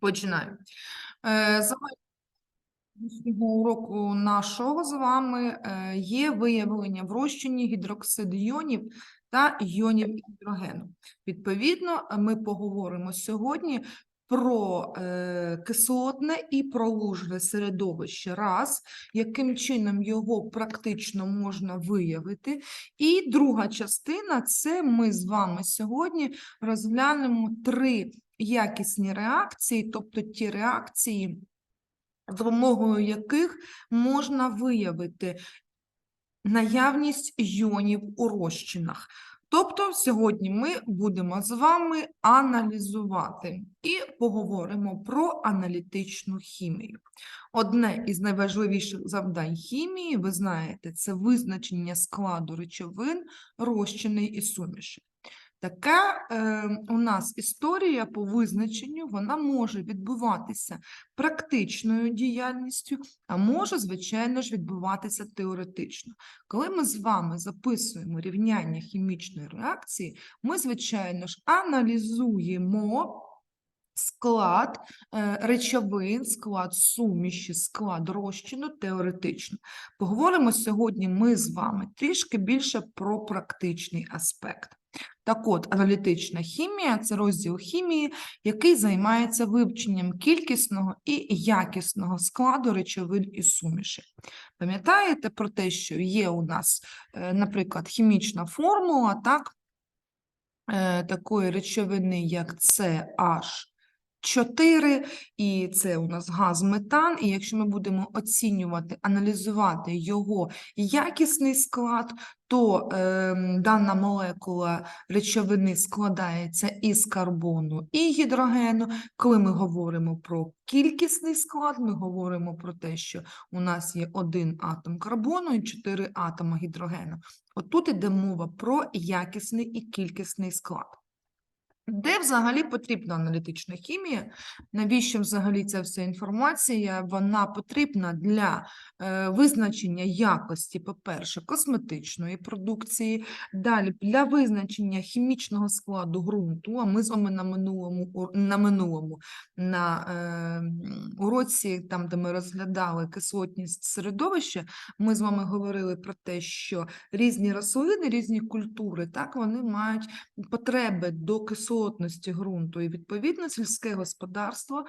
Починаю. Е, уроку нашого з вами е, є виявлення в розчині гідроксиду іонів та іонів гідрогену. Відповідно, ми поговоримо сьогодні про е, кислотне і про лужне середовище раз, яким чином його практично можна виявити. І друга частина це ми з вами сьогодні розглянемо три якісні реакції, тобто ті реакції, за допомогою яких можна виявити наявність іонів у розчинах. Тобто сьогодні ми будемо з вами аналізувати і поговоримо про аналітичну хімію. Одне із найважливіших завдань хімії, ви знаєте, це визначення складу речовин, розчини і суміші. Така е, у нас історія по визначенню, вона може відбуватися практичною діяльністю, а може, звичайно ж, відбуватися теоретично. Коли ми з вами записуємо рівняння хімічної реакції, ми, звичайно ж, аналізуємо склад е, речовин, склад суміші, склад розчину теоретично. Поговоримо сьогодні ми з вами трішки більше про практичний аспект. Так от, аналітична хімія це розділ хімії, який займається вивченням кількісного і якісного складу речовин і суміші. Пам'ятаєте про те, що є у нас, е, наприклад, хімічна формула, так, е, такої речовини, як CH 4, і це у нас газ метан. І якщо ми будемо оцінювати, аналізувати його якісний склад, то е, дана молекула речовини складається із карбону і гідрогену. Коли ми говоримо про кількісний склад, ми говоримо про те, що у нас є один атом карбону і чотири атоми гідрогену. Отут іде мова про якісний і кількісний склад. Де взагалі потрібна аналітична хімія? Навіщо взагалі ця вся інформація? Вона потрібна для е, визначення якості, по-перше, косметичної продукції, далі для визначення хімічного складу ґрунту. А ми з вами на минулому на минулому на е, уроці, там де ми розглядали кислотність середовища, ми з вами говорили про те, що різні рослини, різні культури, так вони мають потреби до кислотності ґрунту, і відповідно сільське господарство.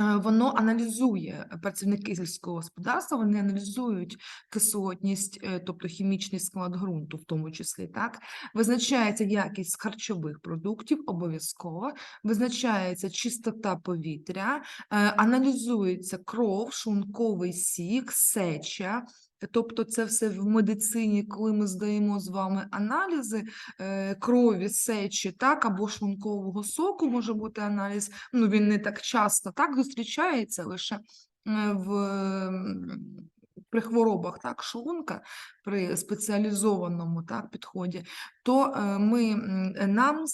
е, Воно аналізує е, працівники сільського господарства, вони аналізують кислотність, е, тобто хімічний склад ґрунту, в тому числі так. Визначається якість харчових продуктів, обов'язково, визначається чистота повітря, аналізується кров, шлунковий сік, сеча. Тобто це все в медицині, коли ми здаємо з вами аналізи е, крові, сечі, так, або шлункового соку може бути аналіз. Ну, він не так часто так зустрічається лише е, в, при хворобах так, шлунка, при спеціалізованому так, підході, то е, ми, нам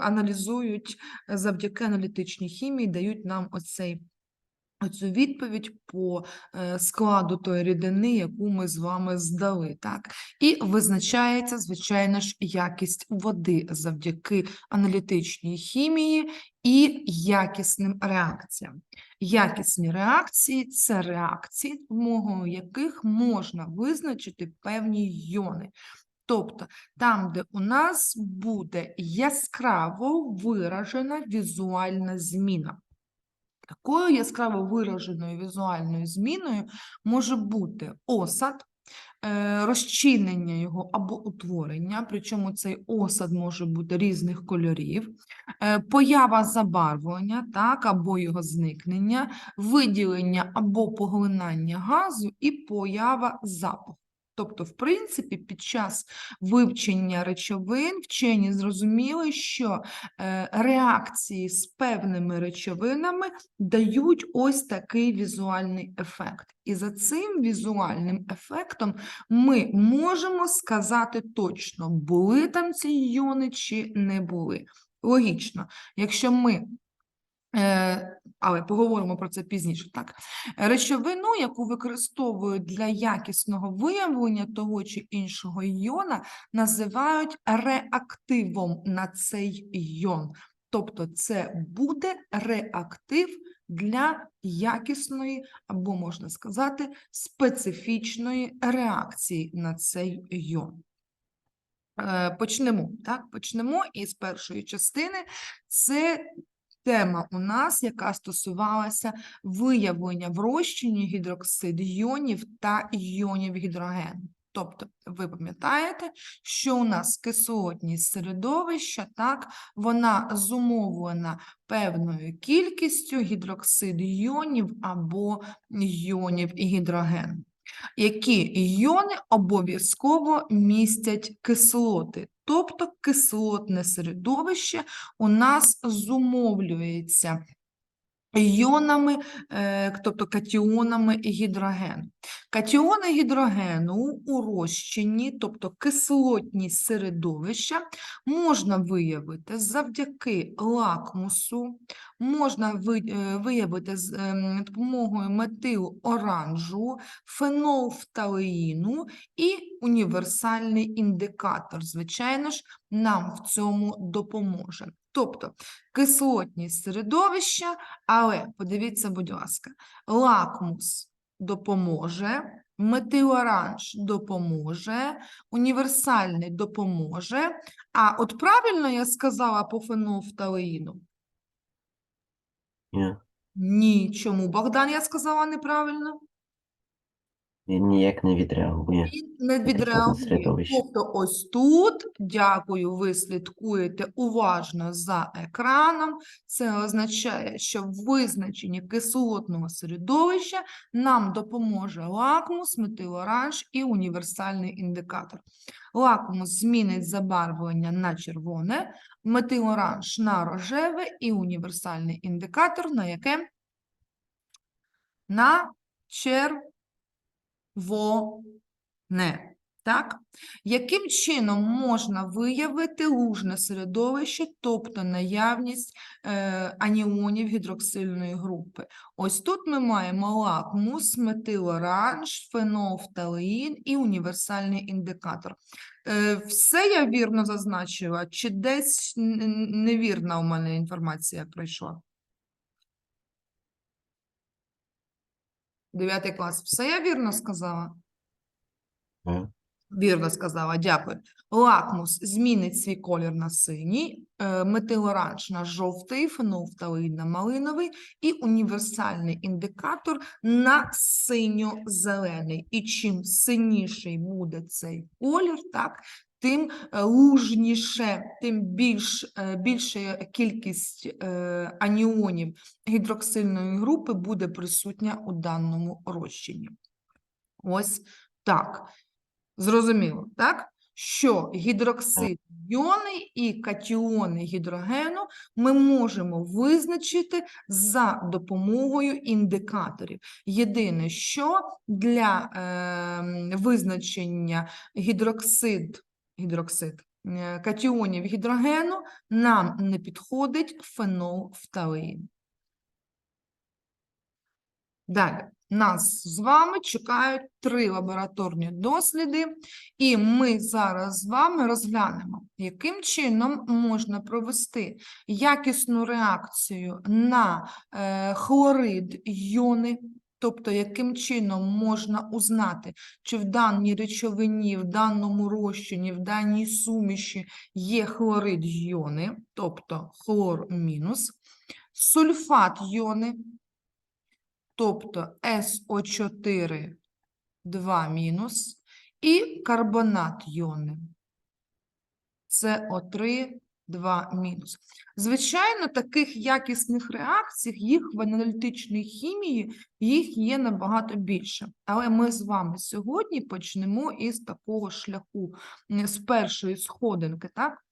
аналізують завдяки аналітичній хімії, дають нам оцей оцю відповідь по е, складу тої рідини, яку ми з вами здали. Так? І визначається, звичайно ж, якість води завдяки аналітичній хімії і якісним реакціям. Якісні реакції це реакції, допомогою яких можна визначити певні йони. Тобто там, де у нас буде яскраво виражена візуальна зміна. Такою яскраво вираженою візуальною зміною може бути осад, е, розчинення його або утворення, причому цей осад може бути різних кольорів, е, поява забарвлення, так, або його зникнення, виділення або поглинання газу і поява запаху. Тобто, в принципі, під час вивчення речовин вчені зрозуміли, що е, реакції з певними речовинами дають ось такий візуальний ефект. І за цим візуальним ефектом ми можемо сказати точно, були там ці іони чи не були. Логічно, якщо ми але поговоримо про це пізніше. Так, речовину, яку використовують для якісного виявлення того чи іншого іона, називають реактивом на цей іон. Тобто це буде реактив для якісної, або можна сказати, специфічної реакції на цей йон. Е, Почнемо, так? Почнемо із першої частини. Це тема у нас, яка стосувалася виявлення в розчині гідроксид йонів та йонів гідрогену. Тобто, ви пам'ятаєте, що у нас кислотність середовища, так, вона зумовлена певною кількістю гідроксид йонів або йонів гідрогену. Які іони обов'язково містять кислоти, тобто кислотне середовище у нас зумовлюється іонами, е, тобто катіонами гідрогену. Катіони гідрогену у розчині, тобто кислотність середовища, можна виявити завдяки лакмусу, можна е, виявити з ем, допомогою метилу оранжу, фенолфталеїну і універсальний індикатор, звичайно ж, нам в цьому допоможе. Тобто кислотність середовища, але подивіться, будь ласка, лакмус допоможе, метилоранж допоможе, універсальний допоможе. А от правильно я сказала по фенолфталеїну? Ні, Ні. Чому? Богдан, я сказала неправильно? Він ніяк не відреагує. Не відреагує. Тобто ось тут, дякую, ви слідкуєте уважно за екраном. Це означає, що в визначенні кислотного середовища нам допоможе лакмус, метилоранж і універсальний індикатор. Лакмус змінить забарвлення на червоне, метилоранж на рожеве і універсальний індикатор на яке? На червоне воне. Так? Яким чином можна виявити лужне середовище, тобто наявність е, аніонів гідроксильної групи? Ось тут ми маємо лакмус, метилоранж, фенофталеїн і універсальний індикатор. Е, Все я вірно зазначила, чи десь невірна у мене інформація пройшла? 9 клас. Все я вірно сказала? Вірно сказала, дякую. Лакмус змінить свій колір на синій, е, метилоранж на жовтий, фенолфталеїн на малиновий і універсальний індикатор на синьо-зелений. І чим синіший буде цей колір, так, тим е, лужніше, тим більш, е, більша кількість аніонів гідроксильної групи буде присутня у даному розчині. Ось так. Зрозуміло, так? Що гідроксид йони і катіони гідрогену ми можемо визначити за допомогою індикаторів. Єдине, що для е, визначення гідроксид, гідроксид е, катіонів гідрогену нам не підходить фенолфталеїн. Далі. Нас з вами чекають три лабораторні досліди, і ми зараз з вами розглянемо, яким чином можна провести якісну реакцію на е, хлорид йони, тобто яким чином можна узнати, чи в даній речовині, в даному розчині, в даній суміші є хлорид йони, тобто хлор мінус, сульфат йони, тобто СО4 2 мінус і карбонат йони. СО3 2 мінус. Звичайно, таких якісних реакцій, їх в аналітичній хімії, їх є набагато більше. Але ми з вами сьогодні почнемо із такого шляху, з першої сходинки, так?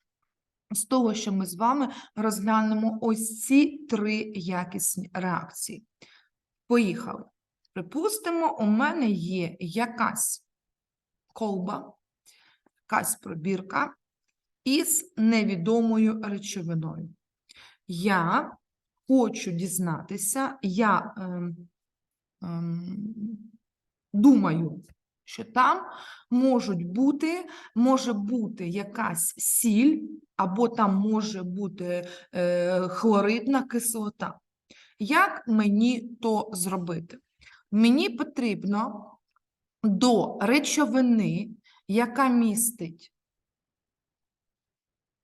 З того, що ми з вами розглянемо ось ці три якісні реакції. Поїхали. Припустимо, у мене є якась колба, якась пробірка із невідомою речовиною. Я хочу дізнатися, я ем, ем, думаю, що там можуть бути, може бути якась сіль, або там може бути е, хлоридна кислота. Як мені то зробити? Мені потрібно до речовини, яка містить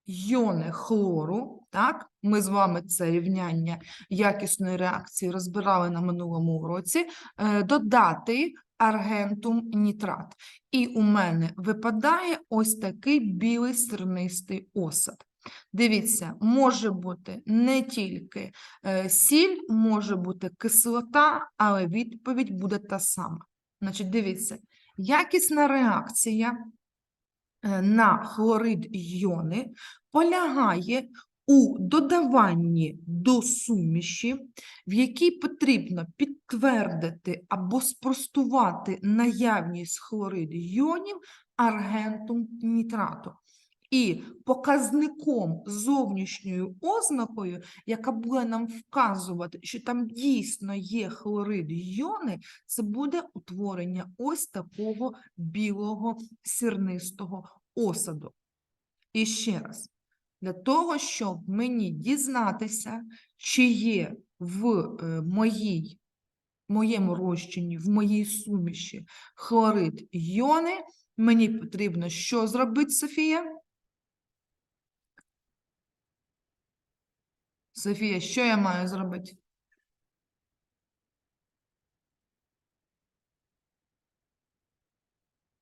йони хлору, так? Ми з вами це рівняння якісної реакції розбирали на минулому уроці, е, додати аргентум нітрат. І у мене випадає ось такий білий сірнистий осад. Дивіться, може бути не тільки е, сіль, може бути кислота, але відповідь буде та сама. Значить, дивіться, якісна реакція е, на хлорид йони полягає у додаванні до суміші, в якій потрібно підтвердити або спростувати наявність хлориду йонів аргентум нітрату. І показником зовнішньою ознакою, яка буде нам вказувати, що там дійсно є хлорид йони, це буде утворення ось такого білого сірнистого осаду. І ще раз, для того, щоб мені дізнатися, чи є в е, моїй, моєму розчині, в моїй суміші хлорид йони, мені потрібно що зробити, Софія? Софія, що я маю зробити?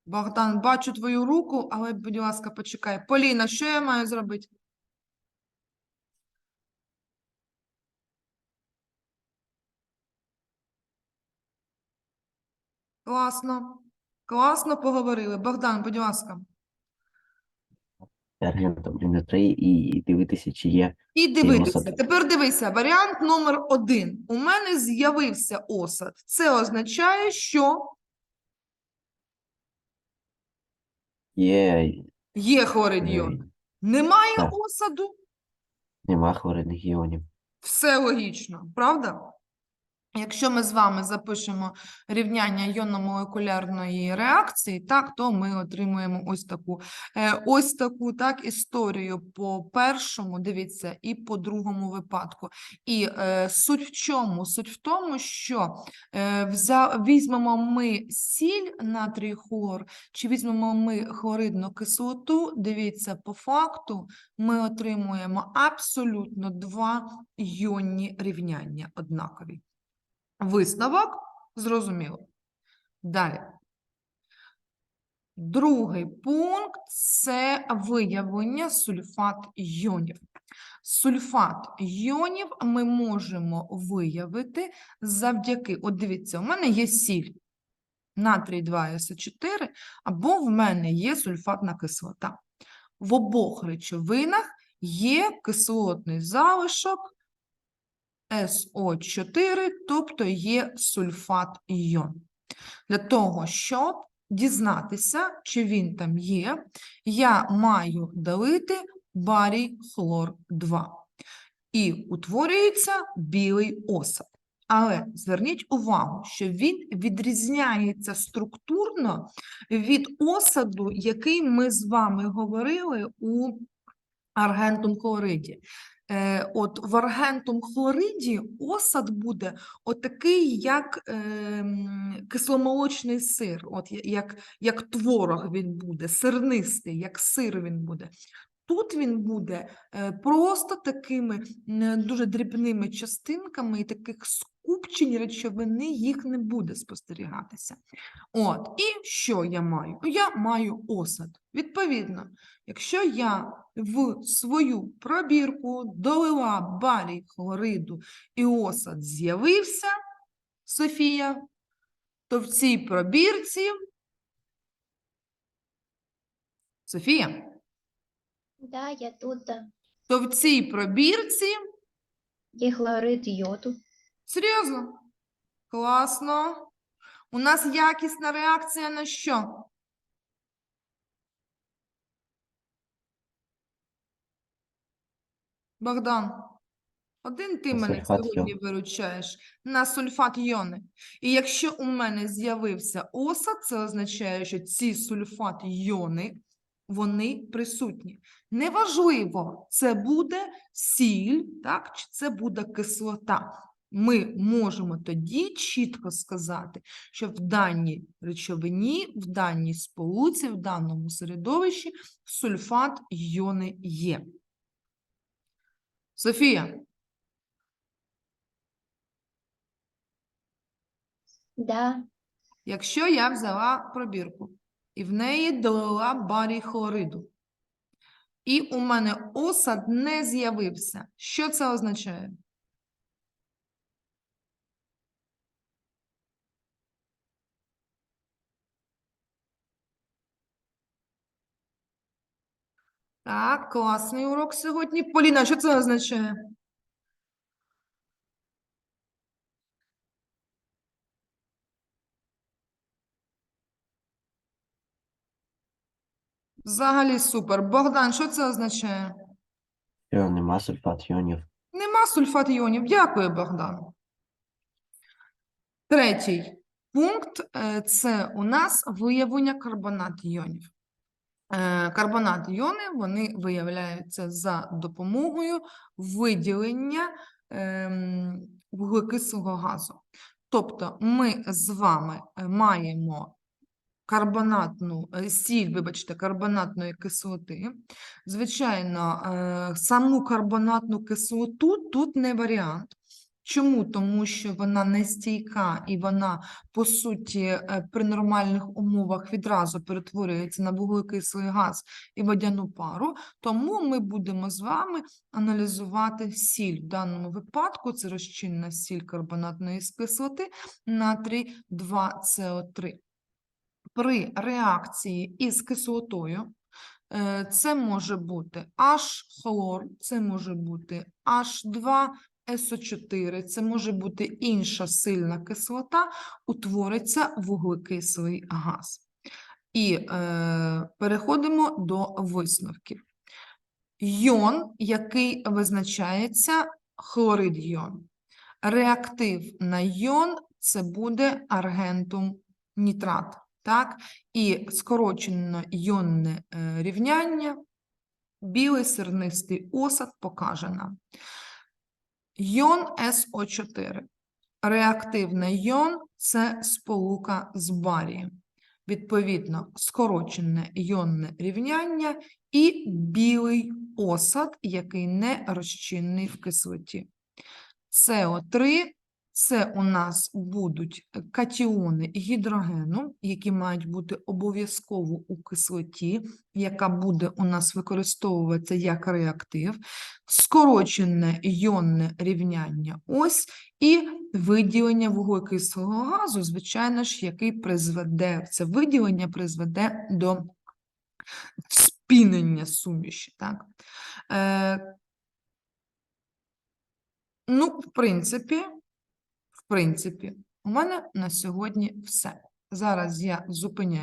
Богдан, бачу твою руку, але, будь ласка, почекай. Поліна, що я маю зробити? Класно. Класно поговорили. Богдан, будь ласка. Аргентом Н3 і дивитися, чи є. І дивитися. осад. Тепер дивися, варіант номер один. У мене з'явився осад. Це означає, що Є, є хлорид е. Немає так. осаду, нема хлоридних іонів. все логічно, правда? Якщо ми з вами запишемо рівняння йонно-молекулярної реакції, так, то ми отримуємо ось таку, е, ось таку так, історію по першому, дивіться, і по другому випадку. І е, суть в чому? Суть в тому, що е, взя, візьмемо ми сіль натрій хлор, чи візьмемо ми хлоридну кислоту, дивіться, по факту ми отримуємо абсолютно два йонні рівняння однакові. Висновок зрозуміло. Далі. Другий пункт це виявлення сульфат йонів. Сульфат йонів ми можемо виявити завдяки, от дивіться, у мене є сіль, натрій 2СО4, або в мене є сульфатна кислота. В обох речовинах є кислотний залишок СО4, тобто є сульфат йон. Для того, щоб дізнатися, чи він там є, я маю долити барій хлор 2. І утворюється білий осад. Але зверніть увагу, що він відрізняється структурно від осаду, який ми з вами говорили у аргентум хлориді. Е, От в аргентум хлориді осад буде отакий, як е, кисломолочний сир, от як, як творог він буде, сирнистий, як сир він буде. Тут він буде е, просто такими дуже дрібними частинками, і таких скупчень речовини їх не буде спостерігатися. От, і що я маю? Я маю осад. Відповідно, якщо я в свою пробірку долила барій хлориду і осад з'явився, Софія, то в цій пробірці Софія, Да, я тут. то в цій пробірці Є хлорид йоду. Серйозно, класно. У нас якісна реакція на що? Богдан. Один ти мене сьогодні виручаєш на сульфат йони. І якщо у мене з'явився оса, це означає, що ці сульфат йони, вони присутні. Неважливо, це буде сіль, так, чи це буде кислота. Ми можемо тоді чітко сказати, що в даній речовині, в даній сполуці, в даному середовищі сульфат йони є. Софія, Да. якщо я взяла пробірку і в неї долила барій хлориду, і у мене осад не з'явився, що це означає? Так, класний урок сьогодні. Поліна, що це означає? Взагалі супер. Богдан, що це означає? Що нема сульфат йонів. Нема сульфат іонів. Дякую, Богдан. Третій пункт е, це у нас виявлення карбонат іонів. Е, Карбонат іони вони виявляються за допомогою виділення ем, вуглекислого газу. Тобто ми з вами е, маємо карбонатну е, сіль, вибачте, карбонатної кислоти. Звичайно, саму карбонатну кислоту тут не варіант. Чому? Тому що вона не стійка і вона, по суті, е, при нормальних умовах відразу перетворюється на вуглекислий газ і водяну пару. Тому ми будемо з вами аналізувати сіль. В даному випадку це розчинна сіль карбонатної кислоти натрій 2СО3 при реакції із кислотою. е, Це може бути H-хлор, це може бути H2SO4, це може бути інша сильна кислота, утвориться вуглекислий газ. І е, переходимо до висновків. Йон, який визначається хлорид йон. Реактив на йон це буде аргентум нітрат. Так? І скорочено йонне е, рівняння, білий сернистий осад покаже нам. Йон СО4. Реактивний йон – це сполука з барієм. Відповідно, скорочене йонне рівняння і білий осад, який не розчинний в кислоті. СО3 це у нас будуть катіони гідрогену, які мають бути обов'язково у кислоті, яка буде у нас використовуватися як реактив, скорочене йонне рівняння ось, і виділення вуглекислого газу, звичайно ж, який призведе, це виділення призведе до спінення суміші. Так? Е, ну, в принципі, принципі, у мене на сьогодні все. Зараз я зупиняю.